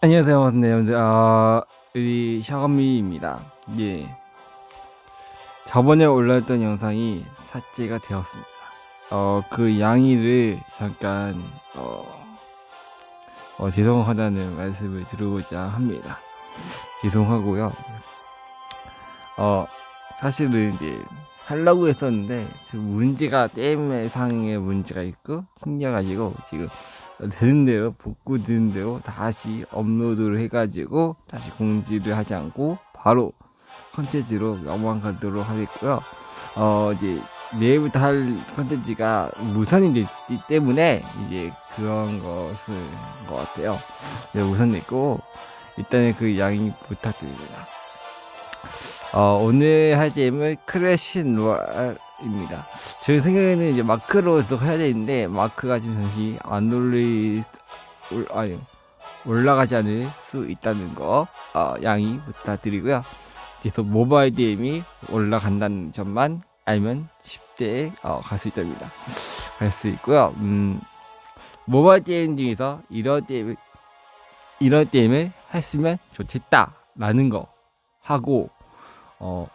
안녕하세요, 반갑습니다, 여러분들. 아, 우리 샤오미입니다. 예. 저번에 올렸던 영상이 삭제가 되었습니다. 어, 그 양해를 잠깐, 어, 어, 죄송하다는 말씀을 드리고자 합니다. 죄송하고요. 어, 사실은 이제 하려고 했었는데 지금 문제가 게임의 상에 문제가 있고 생겨가지고 지금 되는 대로 복구 되는 대로 다시 업로드를 해가지고 다시 공지를 하지 않고 바로 컨텐츠로 넘어가도록 하겠고요. 어 이제 내일부터 할 컨텐츠가 무선이기 때문에 이제 그런 것을 것 같아요. 네, 우선 있고 일단은 그 양해 부탁드립니다. 어, 오늘 할 게임은 크래시 노알 입니다. 제 생각에는 이제 마크로 해야 되는데 마크가 지금 잠시 안 올리 올, 아니 올라가지 않을 수 있다는 거 어, 양해 부탁드리고요. 계속 모바일 게임이 올라간다는 점만 알면 쉽게 어, 갈수 있답니다. 갈 수 있고요. 음, 모바일 게임 중에서 이런 게임 이런 게임을 했으면 좋겠다라는 거 하고 어,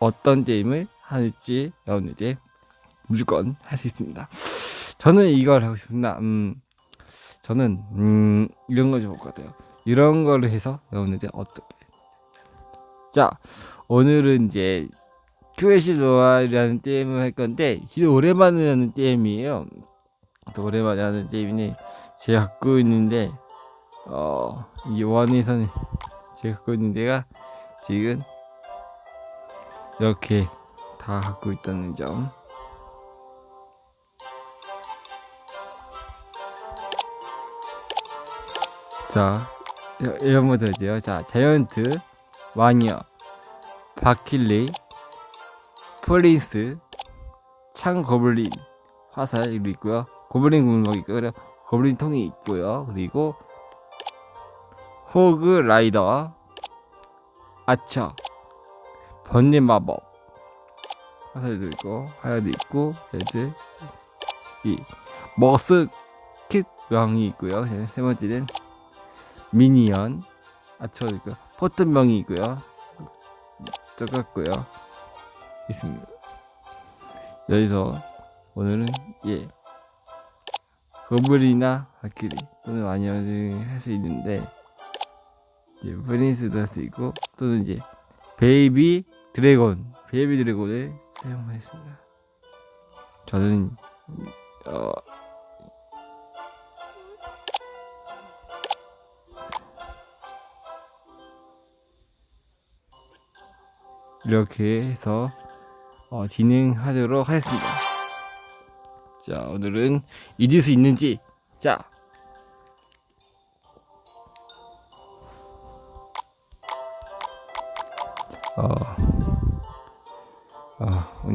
어떤 게임을 할지 여러분에게 무조건 할 수 있습니다. 저는 이걸 하고 싶습니다. 음, 저는 음, 이런 거 좋을 것 같아요. 이런 거를 해서 여러분에게 어떻게 자 오늘은 이제 QH 로아라는 게임을 할 건데 오랜만에 하는 게임이에요. 또 오랜만에 하는 게임이니 제가 갖고 있는데 어 이 원에서는 제가 갖고 있는 데가 지금 이렇게 다 갖고 있다는 점. 자, 이런 있요 자, 자이언트, 와니어, 바킬리, 프린스, 창 거블린, 화살 이리 있고요. 고블린 구멍이 있고요. 고블린 통이 있고요. 그리고 호그 라이더, 아처, 번뇌 마법 화살도 있고 하야도 있고 레드 이 머스 킷 명이 있고요. 세 번째는 미니언 아처 있고 포트 명이 있고요. 똑같고요. 있습니다. 여기서 오늘은 예 거블이나 바퀴리 또는 마녀를 할수 있는데 이제 프린스도 할 수 있고 또는 이제 베이비 드래곤, 베이비 드래곤을 사용했습니다. 저는 어 이렇게 해서 어, 진행하도록 하겠습니다. 자, 오늘은 잊을 수 있는지 자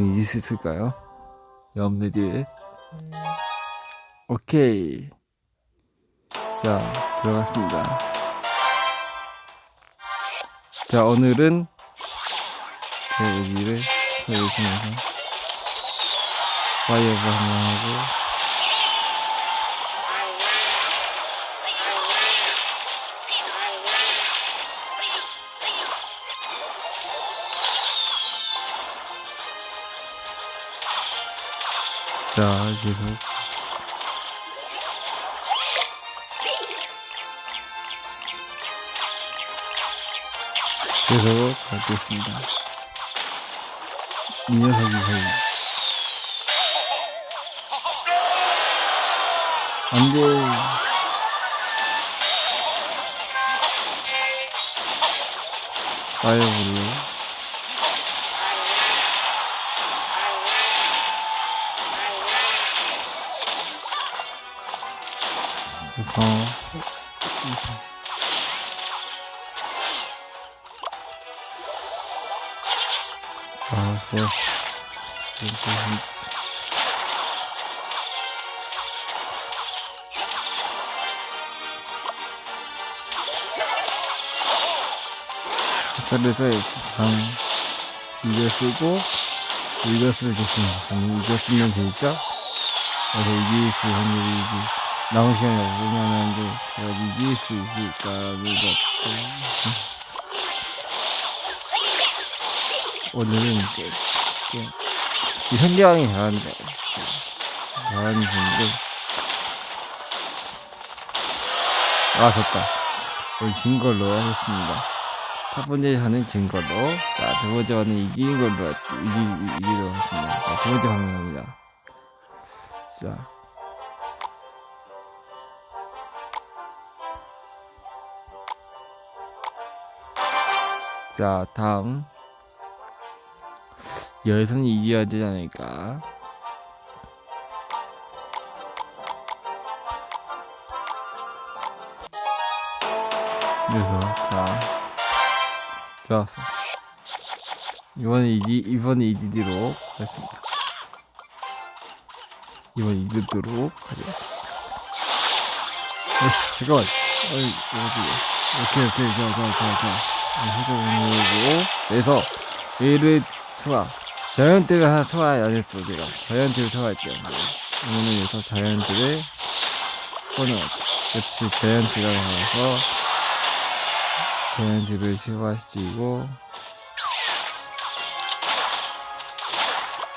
있을까요? 여러분들 오케이. 자, 들어갔습니다. 자, 오늘은 제 여기를 서보시면서 와이어브 한번 하고 자, 계속. 계속 가겠습니다. 이 녀석이 거의. 안 돼. 아유, 우리. 어. 자. 그래서 방 이걸 쓰고 이것을 줬습니다. 저는 이거 쓰면 되죠? 그래서 이길 수 확률이 시간이 없으면 하는데 제가 이길 수 있을까라는 것도 오늘은 이제 이 상대방이 잘한다 잘하는 분인데 아 졌다. 오늘 진 걸로 하겠습니다. 첫 번째 판은 진 걸로. 자 두 번째 판은 이긴 걸로 이기도록 하겠습니다. 자, 두 번째 갑니다. 자 자, 다음. 여기서는 이겨야 되지 않을까? 그래서, 자. 좋았어. 이번에 이기, 이번에 이기도록 하겠습니다. 이번 이기도록 하겠습니다. 에이씨, 잠깐만. 어이, 뭐지? 오케이, 오케이, 좋아, 좋아, 좋아, 좋아. 해서 오고 그래서 얘를 초과 자이언트를 하나 안 했어 내가 자이언트를 초과할 때. 오늘은 여기서 자이언트를 꺼내야지 그렇지 자이언트가 나와서 자이언트를 초과시키고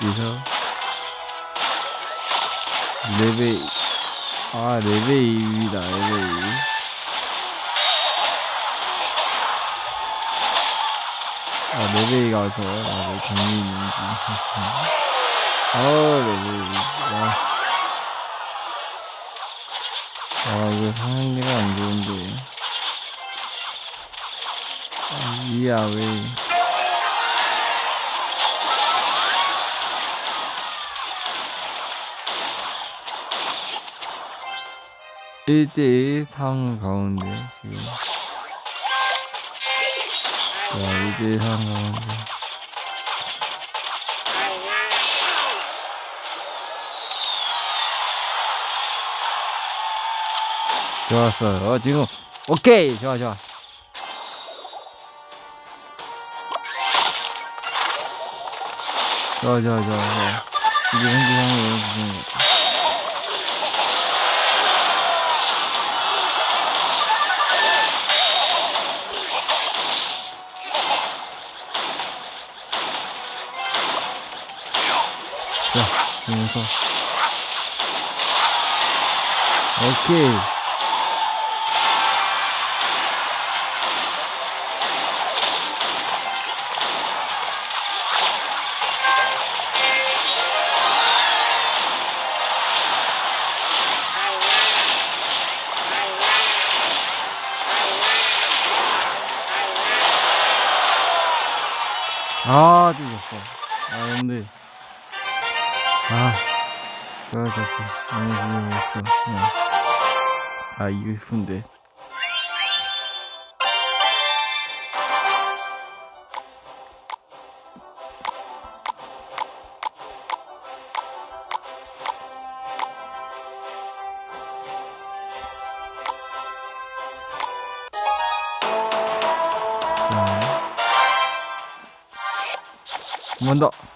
여기서 레벨 아 레벨 2이다. 레벨 2 아, 레벨이가 와서, 아, 왜 경민인지. 아, 레벨이. 아, 씨. 아, 이거 상황내가 안 좋은데. 아, 이야, 왜. 일대일 상황 가운데, 지금. 자, 일대일 상황 가운데. 좋았어. 어, 지금, 오케이! 좋아, 좋아. 좋아, 좋아, 좋아, 좋아. 지금 현재 같아. 자, 그래서. 오케이. 아, 찢었어. 아, 근데. 아, 좋아졌어. 너무 좋아졌어. 아, 이거 싶은데. 자. 한번 더.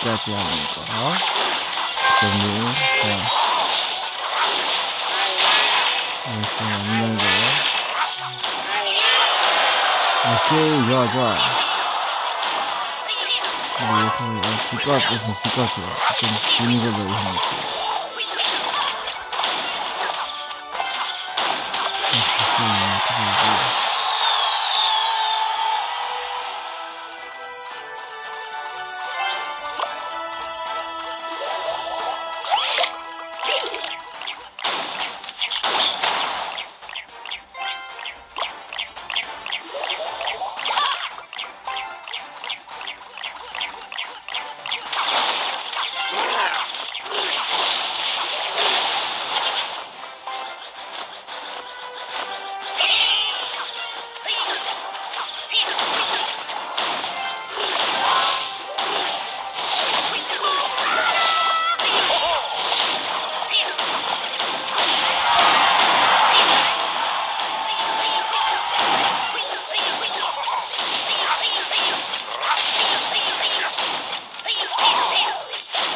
이- 이기기까지 하는 거. 그러면, 자. 이렇게 없는 거. 오케이, 좋아, 좋아. 뭐, 이렇게, 어, 질것 같아서 질것 같아. 좀, 지는 걸로 해놓을게.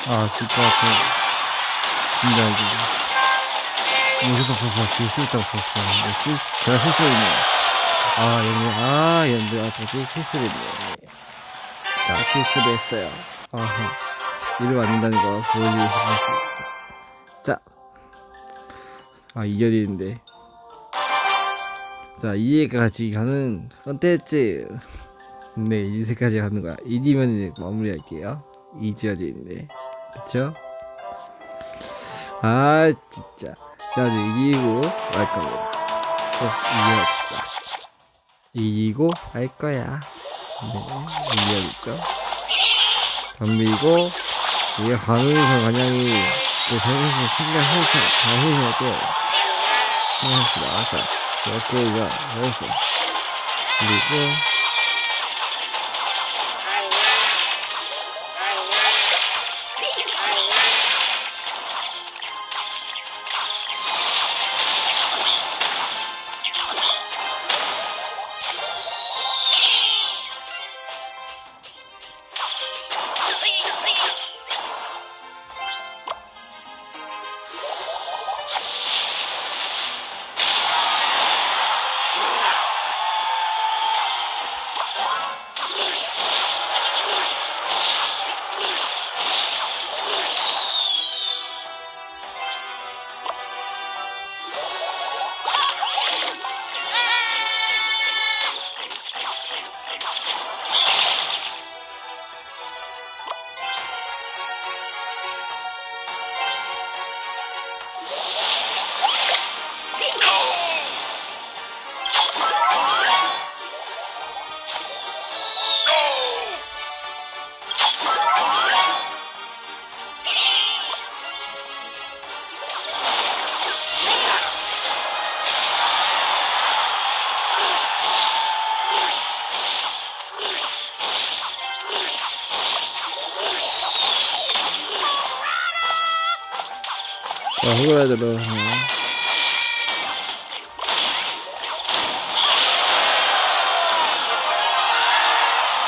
아, 진짜 같아. 진짜 이거. 여기서 썼어. 지금 실수했다고 썼어. 실, 제가 실수했네요. 아, 연대, 아, 연대, 아, 도저히 실수를 했네요. 네. 자, 실수를 했어요. 아하. 이러면 안 된다는 거 보여주고 싶었습니다. 자. 아, 2절인데. 자, 이해까지 가는 컨텐츠. 네, 이제까지 가는 거야. 이디면 이제 마무리할게요. 2절인데. 그쵸? 아, 진짜. 자, 이제 이기고 말 겁니다. 꼭 이겨합시다. 이기고 할 거야. 네, 이겨야겠죠? 덤비고, 가능해서 마냥이 그 잘못해서 생각해서 잘 해야 돼요. 생각합시다. 자, 이렇게 이거 잘했어. 그리고, 자, 호그라드로 하나.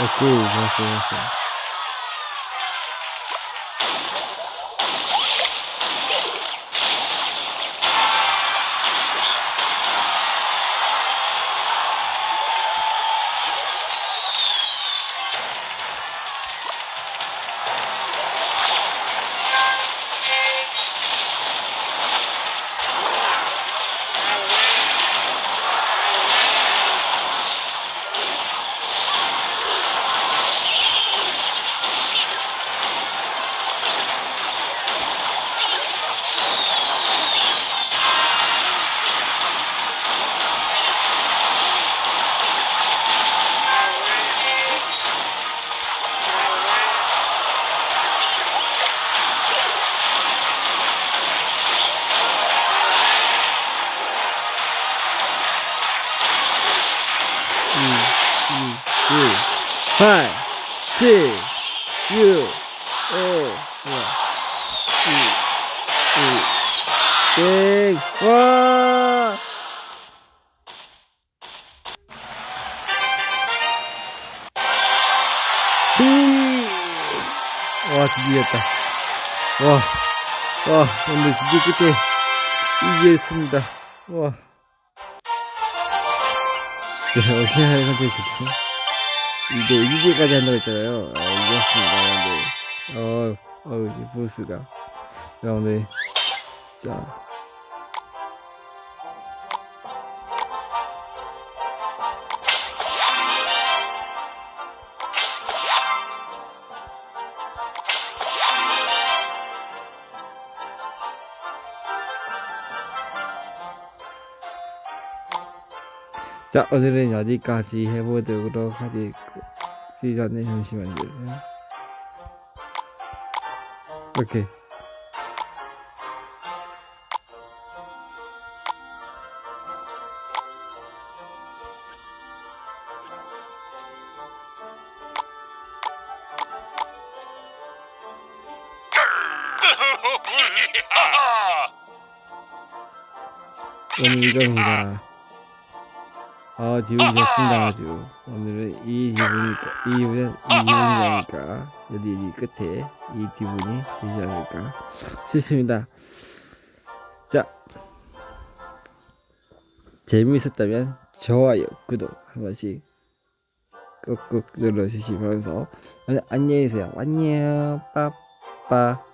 오케이, 8, 7, 6, 5, 2, 1, 땡! 와! 승리! 와, 했다. 와, 와, 오늘 드디어 끝에 이겼습니다. 와. 네, 어떻게 하는 컨텐츠 이제 이제까지 한다고 했잖아요. 아, 이겼습니다. 근데, 어, 어, 이제 보스가. 그런데, 자. 자, 오늘은 여기까지 해보도록 하겠고, 전에 잠시만요. 오케이. 오늘 이정입니다. 어 기분이 좋습니다. 아주. 오늘은 이 기분이니까 이 기분 이 기분이니까 여기 이 끝에 이 기분이 되지 않을까 싶습니다. 자 재미있었다면 좋아요 구독 한 번씩 꾹꾹 눌러주시면서 안녕히 계세요. 안녕 빠빠